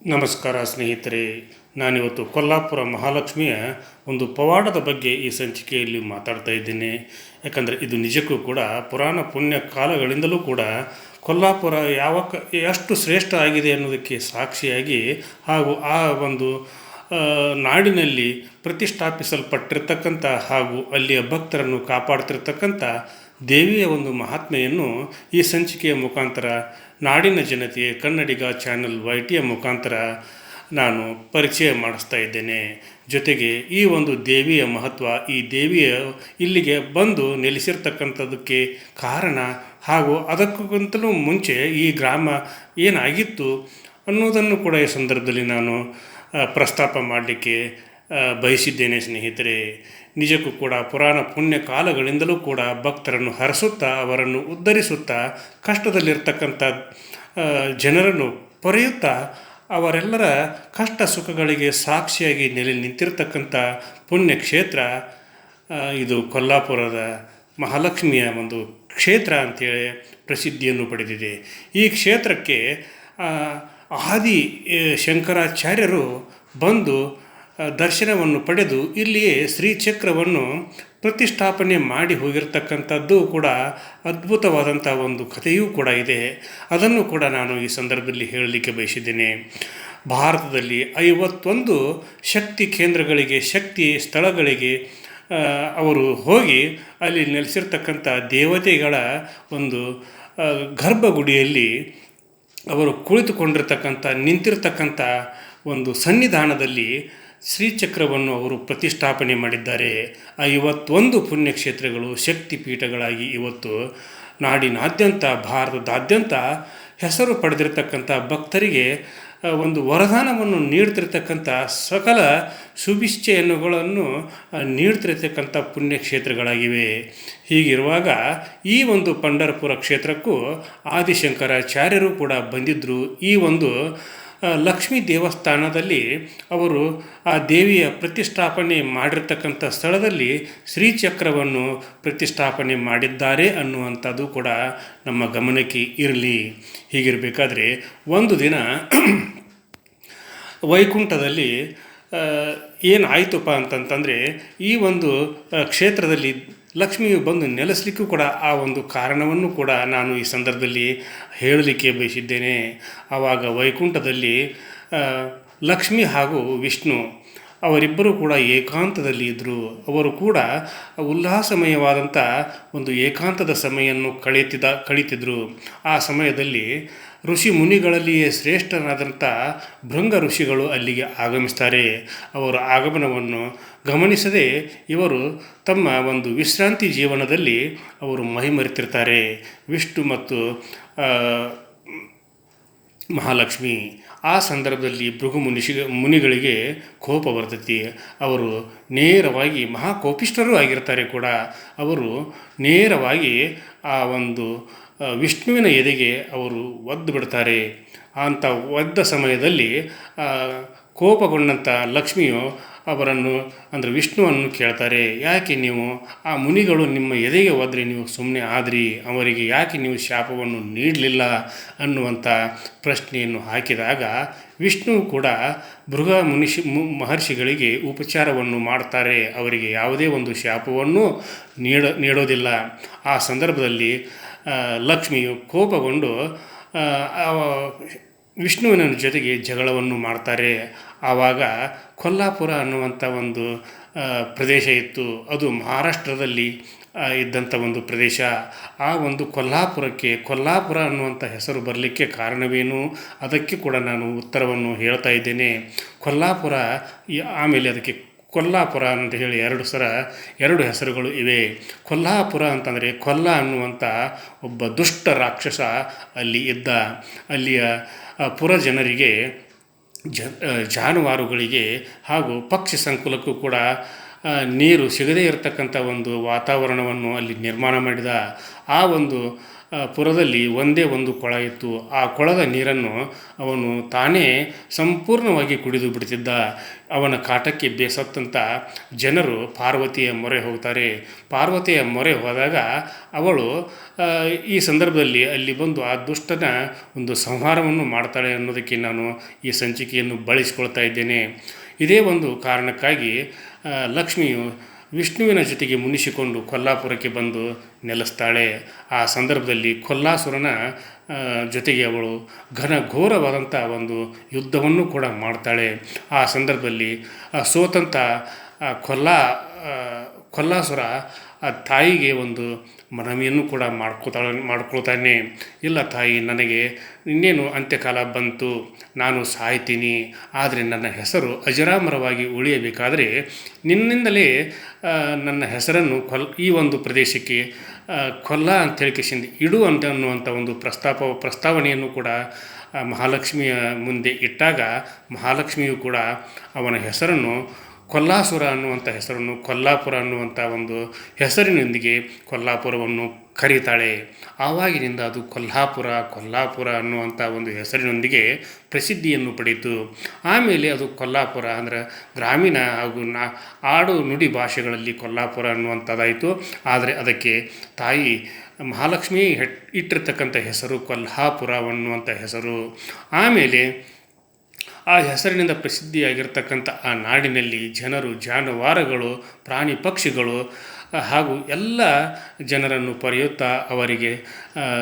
ನಮಸ್ಕಾರ ಸ್ನೇಹಿತರೆ. ನಾನಿವತ್ತು ಕೊಲ್ಲಾಪುರ ಮಹಾಲಕ್ಷ್ಮಿಯ ಒಂದು ಪವಾಡದ ಬಗ್ಗೆ ಈ ಸಂಚಿಕೆಯಲ್ಲಿ ಮಾತಾಡ್ತಾ ಇದ್ದೇನೆ. ಯಾಕಂದರೆ ಇದು ನಿಜಕ್ಕೂ ಕೂಡ ಪುರಾಣ ಪುಣ್ಯ ಕಾಲಗಳಿಂದಲೂ ಕೂಡ ಕೊಲ್ಲಾಪುರ ಯಾವ ಎಷ್ಟು ಶ್ರೇಷ್ಠ ಆಗಿದೆ ಅನ್ನೋದಕ್ಕೆ ಸಾಕ್ಷಿಯಾಗಿ ಹಾಗೂ ಆ ಒಂದು ನಾಡಿನಲ್ಲಿ ಪ್ರತಿಷ್ಠಾಪಿಸಲ್ಪಟ್ಟಿರ್ತಕ್ಕಂಥ ಹಾಗೂ ಅಲ್ಲಿಯ ಭಕ್ತರನ್ನು ಕಾಪಾಡ್ತಿರ್ತಕ್ಕಂಥ ದೇವಿಯ ಒಂದು ಮಹಾತ್ಮೆಯನ್ನು ಈ ಸಂಚಿಕೆಯ ಮುಖಾಂತರ ನಾಡಿನ ಜನತೆಯ ಕನ್ನಡಿಗ ಚಾನೆಲ್ ವೈ ಟಿಯ ಮುಖಾಂತರ ನಾನು ಪರಿಚಯ ಮಾಡಿಸ್ತಾ ಇದ್ದೇನೆ. ಜೊತೆಗೆ ಈ ಒಂದು ದೇವಿಯ ಮಹತ್ವ ಈ ದೇವಿಯ ಇಲ್ಲಿಗೆ ಬಂದು ನೆಲೆಸಿರ್ತಕ್ಕಂಥದ್ದಕ್ಕೆ ಕಾರಣ ಹಾಗೂ ಅದಕ್ಕಿಂತಲೂ ಮುಂಚೆ ಈ ಗ್ರಾಮ ಏನಾಗಿತ್ತು ಅನ್ನೋದನ್ನು ಕೂಡ ಈ ಸಂದರ್ಭದಲ್ಲಿ ನಾನು ಪ್ರಸ್ತಾಪ ಮಾಡಲಿಕ್ಕೆ ಬಯಸಿದ್ದೇನೆ ಸ್ನೇಹಿತರೆ. ನಿಜಕ್ಕೂ ಕೂಡ ಪುರಾಣ ಪುಣ್ಯ ಕಾಲಗಳಿಂದಲೂ ಕೂಡ ಭಕ್ತರನ್ನು ಹರಸುತ್ತಾ, ಅವರನ್ನು ಉದ್ಧರಿಸುತ್ತಾ, ಕಷ್ಟದಲ್ಲಿರ್ತಕ್ಕಂಥ ಜನರನ್ನು ಪೊರೆಯುತ್ತಾ, ಅವರೆಲ್ಲರ ಕಷ್ಟ ಸುಖಗಳಿಗೆ ಸಾಕ್ಷಿಯಾಗಿ ನೆಲೆ ನಿಂತಿರತಕ್ಕಂಥ ಪುಣ್ಯಕ್ಷೇತ್ರ ಇದು ಕೊಲ್ಲಾಪುರದ ಮಹಾಲಕ್ಷ್ಮಿಯ ಒಂದು ಕ್ಷೇತ್ರ ಅಂತೇಳಿ ಪ್ರಸಿದ್ಧಿಯನ್ನು ಪಡೆದಿದೆ. ಈ ಕ್ಷೇತ್ರಕ್ಕೆ ಆದಿ ಶಂಕರಾಚಾರ್ಯರು ಬಂದು ದರ್ಶನವನ್ನು ಪಡೆದು ಇಲ್ಲಿಯೇ ಶ್ರೀಚಕ್ರವನ್ನು ಪ್ರತಿಷ್ಠಾಪನೆ ಮಾಡಿ ಹೋಗಿರ್ತಕ್ಕಂಥದ್ದು ಕೂಡ ಅದ್ಭುತವಾದಂಥ ಒಂದು ಕಥೆಯೂ ಕೂಡ ಇದೆ. ಅದನ್ನು ಕೂಡ ನಾನು ಈ ಸಂದರ್ಭದಲ್ಲಿ ಹೇಳಲಿಕ್ಕೆ ಬಯಸಿದ್ದೇನೆ. ಭಾರತದಲ್ಲಿ ಐವತ್ತೊಂದು ಶಕ್ತಿ ಕೇಂದ್ರಗಳಿಗೆ, ಶಕ್ತಿ ಸ್ಥಳಗಳಿಗೆ ಅವರು ಹೋಗಿ ಅಲ್ಲಿ ನೆಲೆಸಿರ್ತಕ್ಕಂಥ ದೇವತೆಗಳ ಒಂದು ಗರ್ಭಗುಡಿಯಲ್ಲಿ ಅವರು ಕುಳಿತುಕೊಂಡಿರ್ತಕ್ಕಂಥ, ನಿಂತಿರ್ತಕ್ಕಂಥ ಒಂದು ಸನ್ನಿಧಾನದಲ್ಲಿ ಶ್ರೀಚಕ್ರವನ್ನು ಅವರು ಪ್ರತಿಷ್ಠಾಪನೆ ಮಾಡಿದ್ದಾರೆ. ಆ ಇವತ್ತೊಂದು ಪುಣ್ಯಕ್ಷೇತ್ರಗಳು ಶಕ್ತಿ ಪೀಠಗಳಾಗಿ ಇವತ್ತು ನಾಡಿನಾದ್ಯಂತ, ಭಾರತದಾದ್ಯಂತ ಹೆಸರು ಪಡೆದಿರತಕ್ಕಂಥ ಭಕ್ತರಿಗೆ ಒಂದು ವರದಾನವನ್ನು ನೀಡ್ತಿರ್ತಕ್ಕಂಥ ಸಕಲ ಶುಭಿಚ್ಛೆಯನ್ನುಗಳನ್ನು ನೀಡ್ತಿರ್ತಕ್ಕಂಥ ಪುಣ್ಯಕ್ಷೇತ್ರಗಳಾಗಿವೆ. ಹೀಗಿರುವಾಗ ಈ ಒಂದು ಪಂಡರಪುರ ಕ್ಷೇತ್ರಕ್ಕೂ ಆದಿಶಂಕರಾಚಾರ್ಯರು ಕೂಡ ಬಂದಿದ್ದರು ಈ ಒಂದು ಲಕ್ಷ್ಮೀ ದೇವಸ್ಥಾನದಲ್ಲಿ ಅವರು ಆ ದೇವಿಯ ಪ್ರತಿಷ್ಠಾಪನೆ ಮಾಡಿರ್ತಕ್ಕಂಥ ಸ್ಥಳದಲ್ಲಿ ಶ್ರೀಚಕ್ರವನ್ನು ಪ್ರತಿಷ್ಠಾಪನೆ ಮಾಡಿದ್ದಾರೆ ಅನ್ನುವಂಥದ್ದು ಕೂಡ ನಮ್ಮ ಗಮನಕ್ಕೆ ಇರಲಿ. ಹೀಗಿರಬೇಕಾದ್ರೆ ಒಂದು ದಿನ ವೈಕುಂಠದಲ್ಲಿ ಏನಾಯಿತಪ್ಪ ಅಂತಂತಂದರೆ ಈ ಒಂದು ಕ್ಷೇತ್ರದಲ್ಲಿ ಲಕ್ಷ್ಮಿಯು ಬಂದು ನೆಲೆಸಲಿಕ್ಕೂ ಕೂಡ ಆ ಒಂದು ಕಾರಣವನ್ನು ಕೂಡ ನಾನು ಈ ಸಂದರ್ಭದಲ್ಲಿ ಹೇಳಲಿಕ್ಕೆ ಬಯಸಿದ್ದೇನೆ. ಆವಾಗ ವೈಕುಂಠದಲ್ಲಿ ಲಕ್ಷ್ಮಿ ಹಾಗೂ ವಿಷ್ಣು ಅವರಿಬ್ಬರೂ ಕೂಡ ಏಕಾಂತದಲ್ಲಿ ಇದ್ದರು ಅವರು ಕೂಡ ಉಲ್ಲಾಸಮಯವಾದಂಥ ಒಂದು ಏಕಾಂತದ ಸಮಯವನ್ನು ಕಳೆಯುತ್ತಿದ್ದ ಕಳೀತಿದ್ರು. ಆ ಸಮಯದಲ್ಲಿ ಋಷಿ ಮುನಿಗಳಲ್ಲಿಯೇ ಶ್ರೇಷ್ಠನಾದಂಥ ಭೃಂಗ ಋಷಿಗಳು ಅಲ್ಲಿಗೆ ಆಗಮಿಸ್ತಾರೆ. ಅವರ ಆಗಮನವನ್ನು ಗಮನಿಸದೆ ಇವರು ತಮ್ಮ ಒಂದು ವಿಶ್ರಾಂತಿ ಜೀವನದಲ್ಲಿ ಅವರು ಮೈಮರೆತಿರ್ತಾರೆ ವಿಷ್ಣು ಮತ್ತು ಮಹಾಲಕ್ಷ್ಮಿ, ಆ ಸಂದರ್ಭದಲ್ಲಿ ಭೃಗು ಮುನಿಷಿ ಮುನಿಗಳಿಗೆ ಕೋಪ ಬರ್ತೈತಿ. ಅವರು ನೇರವಾಗಿ ಮಹಾಕೋಪಿಷ್ಠರೂ ಆಗಿರ್ತಾರೆ ಕೂಡ. ಅವರು ನೇರವಾಗಿ ಆ ಒಂದು ವಿಷ್ಣುವಿನ ಎದೆಗೆ ಅವರು ಒದ್ದು ಬಿಡ್ತಾರೆ. ಅಂಥ ಒದ್ದ ಸಮಯದಲ್ಲಿ ಕೋಪಗೊಂಡಂಥ ಲಕ್ಷ್ಮಿಯು ಅವರನ್ನು, ಅಂದರೆ ವಿಷ್ಣುವನ್ನು ಕೇಳ್ತಾರೆ, ಯಾಕೆ ನೀವು ಆ ಮುನಿಗಳು ನಿಮ್ಮ ಎದೆಗೆ ಹೋದರೆ ನೀವು ಸುಮ್ಮನೆ ಆದ್ರಿ? ಅವರಿಗೆ ಯಾಕೆ ನೀವು ಶಾಪವನ್ನು ನೀಡಲಿಲ್ಲ? ಅನ್ನುವಂಥ ಪ್ರಶ್ನೆಯನ್ನು ಹಾಕಿದಾಗ ವಿಷ್ಣು ಕೂಡ ಮೃಗ ಮುನಿಷಿ ಮಹರ್ಷಿಗಳಿಗೆ ಉಪಚಾರವನ್ನು ಮಾಡ್ತಾರೆ. ಅವರಿಗೆ ಯಾವುದೇ ಒಂದು ಶಾಪವನ್ನು ನೀಡ, ನೀಡೋದಿಲ್ಲ. ಆ ಸಂದರ್ಭದಲ್ಲಿ ಲಕ್ಷ್ಮಿಯು ಕೋಪಗೊಂಡು ವಿಷ್ಣುವಿನ ಜೊತೆಗೆ ಜಗಳವನ್ನು ಮಾಡ್ತಾರೆ. ಆವಾಗ ಕೊಲ್ಲಾಪುರ ಅನ್ನುವಂಥ ಒಂದು ಪ್ರದೇಶ ಇತ್ತು. ಅದು ಮಹಾರಾಷ್ಟ್ರದಲ್ಲಿ ಇದ್ದಂಥ ಒಂದು ಪ್ರದೇಶ. ಆ ಒಂದು ಕೊಲ್ಲಾಪುರಕ್ಕೆ, ಕೊಲ್ಲಾಪುರ ಅನ್ನುವಂಥ ಹೆಸರು ಬರಲಿಕ್ಕೆ ಕಾರಣವೇನು? ಅದಕ್ಕೆ ಕೂಡ ನಾನು ಉತ್ತರವನ್ನು ಹೇಳ್ತಾ ಇದ್ದೇನೆ. ಕೊಲ್ಲಾಪುರ ಆಮೇಲೆ ಅದಕ್ಕೆ ಕೊಲ್ಲಾಪುರ ಅಂತ ಹೇಳಿ ಎರಡು ಸರ, ಎರಡು ಹೆಸರುಗಳು ಇವೆ. ಕೊಲ್ಲಾಪುರ ಅಂತಂದರೆ ಕೊಲ್ಲ ಅನ್ನುವಂಥ ಒಬ್ಬ ದುಷ್ಟ ರಾಕ್ಷಸ ಅಲ್ಲಿ ಇದ್ದ. ಅಲ್ಲಿಯ ಪುರ ಜನರಿಗೆ ಜಾನುವಾರುಗಳಿಗೆ ಹಾಗೂ ಪಕ್ಷಿ ಸಂಕುಲಕ್ಕೂ ಕೂಡ ನೀರು ಸಿಗದೇ ಇರತಕ್ಕಂಥ ಒಂದು ವಾತಾವರಣವನ್ನು ಅಲ್ಲಿ ನಿರ್ಮಾಣ ಮಾಡಿದ. ಆ ಒಂದು ಪುರದಲ್ಲಿ ಒಂದೇ ಒಂದು ಕೊಳ ಇತ್ತು. ಆ ಕೊಳದ ನೀರನ್ನು ಅವನು ತಾನೇ ಸಂಪೂರ್ಣವಾಗಿ ಕುಡಿದು ಬಿಡ್ತಿದ್ದ. ಅವನ ಕಾಟಕ್ಕೆ ಬೇಸತ್ತಂತ ಜನರು ಪಾರ್ವತಿಯ ಮೊರೆ ಹೋಗ್ತಾರೆ. ಪಾರ್ವತಿಯ ಮೊರೆ ಹೋದಾಗ ಅವಳು ಈ ಸಂದರ್ಭದಲ್ಲಿ ಅಲ್ಲಿ ಬಂದು ಆ ದುಷ್ಟನ ಒಂದು ಸಂಹಾರವನ್ನು ಮಾಡ್ತಾಳೆ ಅನ್ನೋದಕ್ಕೆ ನಾನು ಈ ಸಂಚಿಕೆಯನ್ನು ಬಳಸಿಕೊಳ್ತಾ ಇದ್ದೇನೆ. ಇದೇ ಒಂದು ಕಾರಣಕ್ಕಾಗಿ ಲಕ್ಷ್ಮಿಯು ವಿಷ್ಣುವಿನ ಜೊತೆಗೆ ಮುನಿಸಿಕೊಂಡು ಕೊಲ್ಲಾಪುರಕ್ಕೆ ಬಂದು ನೆಲೆಸ್ತಾಳೆ. ಆ ಸಂದರ್ಭದಲ್ಲಿ ಕೊಲ್ಲಾಸುರನ ಜೊತೆಗೆ ಅವಳು ಘನ ಘೋರವಾದಂಥ ಒಂದು ಯುದ್ಧವನ್ನು ಕೂಡ ಮಾಡ್ತಾಳೆ. ಆ ಸಂದರ್ಭದಲ್ಲಿ ಸೋತಂಥ ಕೊಲ್ಲಾ ಕೊಲ್ಲಾಸುರ ಆ ತಾಯಿಗೆ ಒಂದು ಮನವಿಯನ್ನು ಕೂಡ ಮಾಡ್ಕೊತಾಳ, ಮಾಡ್ಕೊಳ್ತಾನೆ, ಇಲ್ಲ ತಾಯಿ, ನನಗೆ ಇನ್ನೇನು ಅಂತ್ಯಕಾಲ ಬಂತು, ನಾನು ಸಾಯ್ತೀನಿ, ಆದರೆ ನನ್ನ ಹೆಸರು ಅಜರಾಮರವಾಗಿ ಉಳಿಯಬೇಕಾದರೆ ನಿನ್ನಿಂದಲೇ ನನ್ನ ಹೆಸರನ್ನು ಕೊಲ್, ಈ ಒಂದು ಪ್ರದೇಶಕ್ಕೆ ಕೊಲ್ಲ ಅಂತ ಹೇಳಿಕೆಸಿಂದ ಇಡು ಅಂತ ಅನ್ನುವಂಥ ಒಂದು ಪ್ರಸ್ತಾಪ, ಪ್ರಸ್ತಾವನೆಯನ್ನು ಕೂಡ ಮಹಾಲಕ್ಷ್ಮಿಯ ಮುಂದೆ ಇಟ್ಟಾಗ ಮಹಾಲಕ್ಷ್ಮಿಯು ಕೂಡ ಅವನ ಹೆಸರನ್ನು ಕೊಲ್ಲಾಸುರ ಅನ್ನುವಂಥ ಹೆಸರನ್ನು, ಕೊಲ್ಲಾಪುರ ಅನ್ನುವಂಥ ಒಂದು ಹೆಸರಿನೊಂದಿಗೆ ಕೊಲ್ಲಾಪುರವನ್ನು ಕರೀತಾಳೆ. ಆವಾಗಿನಿಂದ ಅದು ಕೊಲ್ಹಾಪುರ ಕೊಲ್ಲಾಪುರ ಅನ್ನುವಂಥ ಒಂದು ಹೆಸರಿನೊಂದಿಗೆ ಪ್ರಸಿದ್ಧಿಯನ್ನು ಪಡೆಯಿತು. ಆಮೇಲೆ ಅದು ಕೊಲ್ಲಾಪುರ ಅಂದರೆ ಗ್ರಾಮೀಣ ಹಾಗೂ ನಾ, ಆಡು ನುಡಿ ಭಾಷೆಗಳಲ್ಲಿ ಕೊಲ್ಲಾಪುರ ಅನ್ನುವಂಥದ್ದಾಯಿತು. ಆದರೆ ಅದಕ್ಕೆ ತಾಯಿ ಮಹಾಲಕ್ಷ್ಮಿ ಇಟ್ಟಿರ್ತಕ್ಕಂಥ ಹೆಸರು ಕೊಲ್ಹಾಪುರ ಅನ್ನುವಂಥ ಹೆಸರು. ಆಮೇಲೆ ಆ ಹೆಸರಿನಿಂದ ಪ್ರಸಿದ್ಧಿಯಾಗಿರ್ತಕ್ಕಂಥ ಆ ನಾಡಿನಲ್ಲಿ ಜನರು, ಜಾನುವಾರುಗಳು, ಪ್ರಾಣಿ ಪಕ್ಷಿಗಳು ಹಾಗೂ ಎಲ್ಲ ಜನರನ್ನು ಪರೆಯುತ್ತಾ ಅವರಿಗೆ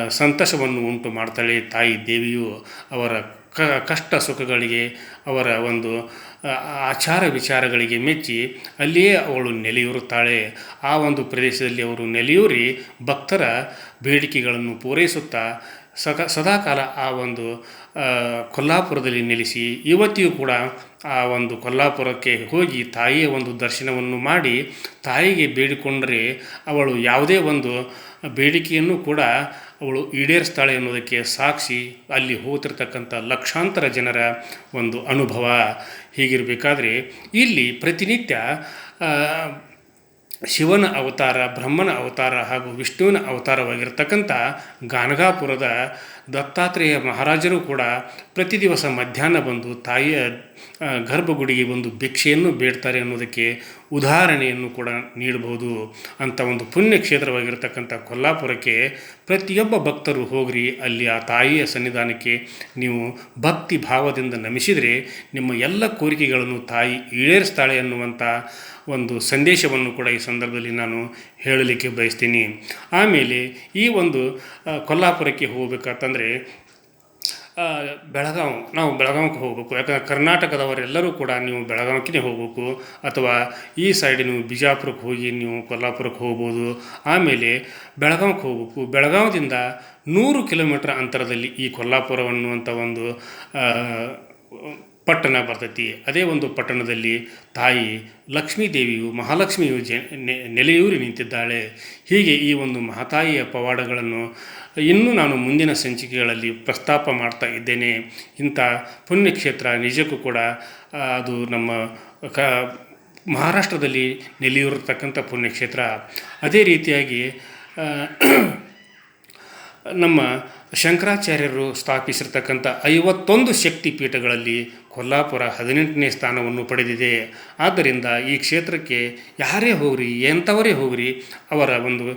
ಸಂತಸವನ್ನು ಉಂಟು ಮಾಡ್ತಾಳೆ ತಾಯಿ ದೇವಿಯು. ಅವರ ಕ, ಕಷ್ಟ ಸುಖಗಳಿಗೆ, ಅವರ ಒಂದು ಆಚಾರ ವಿಚಾರಗಳಿಗೆ ಮೆಚ್ಚಿ ಅಲ್ಲಿಯೇ ಅವಳು ನೆಲೆಯೂರುತ್ತಾಳೆ. ಆ ಒಂದು ಪ್ರದೇಶದಲ್ಲಿ ಅವರು ನೆಲೆಯೂರಿ ಭಕ್ತರ ಬೇಡಿಕೆಗಳನ್ನು ಪೂರೈಸುತ್ತಾ ಸಕ ಸದಾಕಾಲ ಆ ಒಂದು ಕೊಲ್ಲಾಪುರದಲ್ಲಿ ನೆಲೆಸಿ ಇವತ್ತಿಯೂ ಕೂಡ ಆ ಒಂದು ಕೊಲ್ಲಾಪುರಕ್ಕೆ ಹೋಗಿ ತಾಯಿಯ ಒಂದು ದರ್ಶನವನ್ನು ಮಾಡಿ ತಾಯಿಗೆ ಬೇಡಿಕೊಂಡರೆ ಅವಳು ಯಾವುದೇ ಒಂದು ಬೇಡಿಕೆಯನ್ನು ಕೂಡ ಅವಳು ಈಡೇರಿಸ್ತಾಳೆ ಅನ್ನೋದಕ್ಕೆ ಸಾಕ್ಷಿ ಅಲ್ಲಿ ಹೋಗ್ತಿರ್ತಕ್ಕಂಥ ಲಕ್ಷಾಂತರ ಜನರ ಒಂದು ಅನುಭವ ಹೀಗಿರಬೇಕಾದ್ರೆ ಇಲ್ಲಿ ಪ್ರತಿನಿತ್ಯ ಶಿವನ ಅವತಾರ ಬ್ರಹ್ಮನ ಅವತಾರ ಹಾಗೂ ವಿಷ್ಣುವಿನ ಅವತಾರವಾಗಿರ್ತಕ್ಕಂಥ ಗಾನಗಾಪುರದ ದತ್ತಾತ್ರೇಯ ಮಹಾರಾಜರು ಕೂಡ ಪ್ರತಿ ದಿವಸ ಮಧ್ಯಾಹ್ನ ಬಂದು ತಾಯಿಯ ಗರ್ಭಗುಡಿಗೆ ಒಂದು ಭಿಕ್ಷೆಯನ್ನು ಬೇಡ್ತಾರೆ ಅನ್ನೋದಕ್ಕೆ ಉದಾಹರಣೆಯನ್ನು ಕೂಡ ನೀಡಬಹುದು. ಅಂಥ ಒಂದು ಪುಣ್ಯ ಕ್ಷೇತ್ರವಾಗಿರ್ತಕ್ಕಂಥ ಕೊಲ್ಲಾಪುರಕ್ಕೆ ಪ್ರತಿಯೊಬ್ಬ ಭಕ್ತರು ಹೋಗ್ರಿ, ಅಲ್ಲಿ ಆ ತಾಯಿಯ ಸನ್ನಿಧಾನಕ್ಕೆ ನೀವು ಭಕ್ತಿ ಭಾವದಿಂದ ನಮಿಸಿದರೆ ನಿಮ್ಮ ಎಲ್ಲ ಕೋರಿಕೆಗಳನ್ನು ತಾಯಿ ಈಡೇರಿಸ್ತಾಳೆ ಅನ್ನುವಂಥ ಒಂದು ಸಂದೇಶವನ್ನು ಕೂಡ ಈ ಸಂದರ್ಭದಲ್ಲಿ ನಾನು ಹೇಳಲಿಕ್ಕೆ ಬಯಸ್ತೀನಿ. ಆಮೇಲೆ ಈ ಒಂದು ಕೊಲ್ಲಾಪುರಕ್ಕೆ ಹೋಗಬೇಕಂತಂದರೆ ಬೆಳಗಾವ್ ನಾವು ಬೆಳಗಾವಿಗೆ ಹೋಗಬೇಕು. ಯಾಕಂದ್ರೆ ಕರ್ನಾಟಕದವರೆಲ್ಲರೂ ಕೂಡ ನೀವು ಬೆಳಗಾವಿಗೆ ಹೋಗಬೇಕು. ಅಥವಾ ಈ ಸೈಡ್ ನೀವು ಬಿಜಾಪುರಕ್ಕೆ ಹೋಗಿ ನೀವು ಕೊಲ್ಲಾಪುರಕ್ಕೆ ಹೋಗ್ಬೋದು. ಆಮೇಲೆ ಬೆಳಗಾವಿಗೆ ಹೋಗಬೇಕು. ಬೆಳಗಾವಿದಿಂದ ನೂರು ಕಿಲೋಮೀಟ್ರ್ ಅಂತರದಲ್ಲಿ ಈ ಕೊಲ್ಲಾಪುರ ಅನ್ನುವಂಥ ಒಂದು ಪಟ್ಟಣ ಬರ್ತೈತಿ. ಅದೇ ಒಂದು ಪಟ್ಟಣದಲ್ಲಿ ತಾಯಿ ಲಕ್ಷ್ಮೀ ದೇವಿಯು ಮಹಾಲಕ್ಷ್ಮಿಯು ಜ ನೆಲೆಯೂರಿ ನಿಂತಿದ್ದಾಳೆ. ಹೀಗೆ ಈ ಒಂದು ಮಹಾತಾಯಿಯ ಪವಾಡಗಳನ್ನು ಇನ್ನೂ ನಾನು ಮುಂದಿನ ಸಂಚಿಕೆಗಳಲ್ಲಿ ಪ್ರಸ್ತಾಪ ಮಾಡ್ತಾ ಇದ್ದೇನೆ. ಇಂಥ ಪುಣ್ಯಕ್ಷೇತ್ರ ನಿಜಕ್ಕೂ ಕೂಡ ಅದು ನಮ್ಮ ಕ, ಮಹಾರಾಷ್ಟ್ರದಲ್ಲಿ ನೆಲೆಯೂರತಕ್ಕಂಥ ಪುಣ್ಯಕ್ಷೇತ್ರ. ಅದೇ ರೀತಿಯಾಗಿ ನಮ್ಮ ಶಂಕರಾಚಾರ್ಯರು ಸ್ಥಾಪಿಸಿರ್ತಕ್ಕಂಥ ಐವತ್ತೊಂದು ಶಕ್ತಿ ಪೀಠಗಳಲ್ಲಿ ಕೊಲ್ಲಾಪುರ ಹದಿನೆಂಟನೇ ಸ್ಥಾನವನ್ನು ಪಡೆದಿದೆ. ಆದ್ದರಿಂದ ಈ ಕ್ಷೇತ್ರಕ್ಕೆ ಯಾರೇ ಹೋಗ್ರಿ, ಎಂಥವರೇ ಹೋಗ್ರಿ, ಅವರ ಒಂದು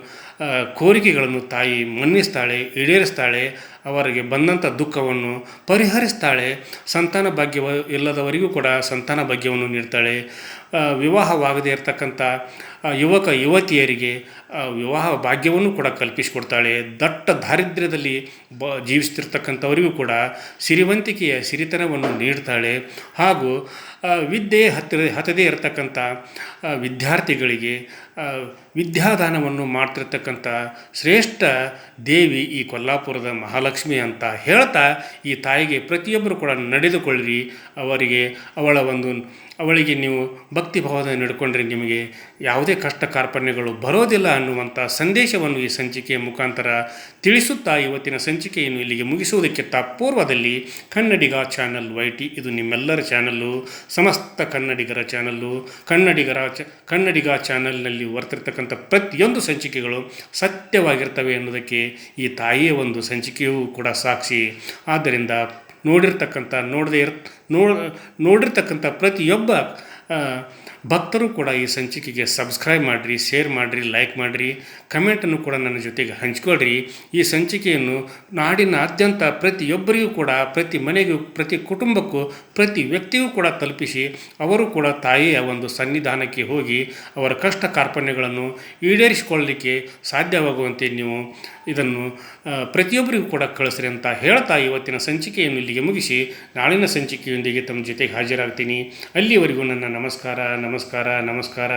ಕೋರಿಕೆಗಳನ್ನು ತಾಯಿ ಮನ್ನಿಸ್ತಾಳೆ, ಈಡೇರಿಸ್ತಾಳೆ, ಅವರಿಗೆ ಬಂದಂಥ ದುಃಖವನ್ನು ಪರಿಹರಿಸ್ತಾಳೆ, ಸಂತಾನ ಭಾಗ್ಯವ ಇಲ್ಲದವರಿಗೂ ಕೂಡ ಸಂತಾನ ಭಾಗ್ಯವನ್ನು ನೀಡ್ತಾಳೆ. ವಿವಾಹವಾಗದೇ ಇರತಕ್ಕಂಥ ಯುವಕ, ಯುವತಿಯರಿಗೆ ವಿವಾಹ ಭಾಗ್ಯವನ್ನು ಕೂಡ ಕಲ್ಪಿಸಿಕೊಡ್ತಾಳೆ. ದಟ್ಟ ದಾರಿದ್ರ್ಯದಲ್ಲಿ ಬ, ಜೀವಿಸ್ತಿರ್ತಕ್ಕಂಥವರಿಗೂ ಕೂಡ ಸಿರಿವಂತಿಕೆಯ ಸಿರಿತನವನ್ನು ನೀಡ್ತಾಳೆ. ಹಾಗೂ ವಿದ್ಯೆ ಹತ್ತಿರ ಹತ್ತದೇ ಇರತಕ್ಕಂಥ ವಿದ್ಯಾರ್ಥಿಗಳಿಗೆ ವಿದ್ಯಾದಾನವನ್ನು ಮಾಡ್ತಿರ್ತಕ್ಕಂಥ ಶ್ರೇಷ್ಠ ದೇವಿ ಈ ಕೊಲ್ಲಾಪುರದ ಮಹಾಲಕ್ಷ್ಮಿ ಅಂತ ಹೇಳ್ತಾ ಈ ತಾಯಿಗೆ ಪ್ರತಿಯೊಬ್ಬರು ಕೂಡ ನಡೆದುಕೊಳ್ಳಿರಿ. ಅವರಿಗೆ ಅವಳ ಒಂದು, ಅವಳಿಗೆ ನೀವು ಭಕ್ತಿ ಭಾವನೆ ನಡ್ಕೊಂಡ್ರೆ ನಿಮಗೆ ಯಾವುದೇ ಕಷ್ಟ ಕಾರ್ಪಣ್ಯಗಳು ಬರೋದಿಲ್ಲ ಅನ್ನುವಂಥ ಸಂದೇಶವನ್ನು ಈ ಸಂಚಿಕೆಯ ಮುಖಾಂತರ ತಿಳಿಸುತ್ತಾ ಇವತ್ತಿನ ಸಂಚಿಕೆಯನ್ನು ಇಲ್ಲಿಗೆ ಮುಗಿಸುವುದಕ್ಕಿಂತ ಪೂರ್ವದಲ್ಲಿ ಕನ್ನಡಿಗ ಚಾನಲ್ ವೈ ಟಿ ಇದು ನಿಮ್ಮೆಲ್ಲರ ಚಾನಲ್ಲು. ಸಮಸ್ತ ಕನ್ನಡಿಗರ ಚಾನಲ್ಲು, ಕನ್ನಡಿಗರ ಚ, ಕನ್ನಡಿಗ ಚಾನಲ್ನಲ್ಲಿ ಬರ್ತಿರ್ತಕ್ಕಂಥ ಪ್ರತಿಯೊಂದು ಸಂಚಿಕೆಗಳು ಸತ್ಯವಾಗಿರ್ತವೆ ಅನ್ನೋದಕ್ಕೆ ಈ ತಾಯಿಯ ಒಂದು ಸಂಚಿಕೆಯೂ ಕೂಡ ಸಾಕ್ಷಿ. ಆದ್ದರಿಂದ ನೋಡಿರ್ತಕ್ಕಂಥ, ನೋಡದೇ ಇರ್ ನೋಡ್ ನೋಡಿರ್ತಕ್ಕಂಥ ಪ್ರತಿಯೊಬ್ಬ ಭಕ್ತರು ಕೂಡ ಈ ಸಂಚಿಕೆಗೆ ಸಬ್ಸ್ಕ್ರೈಬ್ ಮಾಡಿರಿ ಶೇರ್ ಮಾಡಿರಿ ಲೈಕ್ ಮಾಡಿರಿ. ಕಮೆಂಟನ್ನು ಕೂಡ ನನ್ನ ಜೊತೆಗೆ ಹಂಚ್ಕೊಳ್ರಿ. ಈ ಸಂಚಿಕೆಯನ್ನು ನಾಡಿನಾದ್ಯಂತ ಪ್ರತಿಯೊಬ್ಬರಿಗೂ ಕೂಡ, ಪ್ರತಿ ಮನೆಗೂ, ಪ್ರತಿ ಕುಟುಂಬಕ್ಕೂ, ಪ್ರತಿ ವ್ಯಕ್ತಿಗೂ ಕೂಡ ತಲುಪಿಸಿ, ಅವರು ಕೂಡ ತಾಯಿಯ ಒಂದು ಸನ್ನಿಧಾನಕ್ಕೆ ಹೋಗಿ ಅವರ ಕಷ್ಟ ಕಾರ್ಪಣ್ಯಗಳನ್ನು ಈಡೇರಿಸಿಕೊಳ್ಳಲಿಕ್ಕೆ ಸಾಧ್ಯವಾಗುವಂತೆ ನೀವು ಇದನ್ನು ಪ್ರತಿಯೊಬ್ಬರಿಗೂ ಕೂಡ ಕಳಿಸ್ರಿ ಅಂತ ಹೇಳ್ತಾ ಇವತ್ತಿನ ಸಂಚಿಕೆಯನ್ನು ಇಲ್ಲಿಗೆ ಮುಗಿಸಿ. ನಾಳಿನ ಸಂಚಿಕೆಯೊಂದಿಗೆ ತಮ್ಮ ಜೊತೆಗೆ ಹಾಜರಾಗ್ತೀನಿ. ಅಲ್ಲಿವರೆಗೂ ನನ್ನ ನಮಸ್ಕಾರ ನಮಸ್ಕಾರ ನಮಸ್ಕಾರ.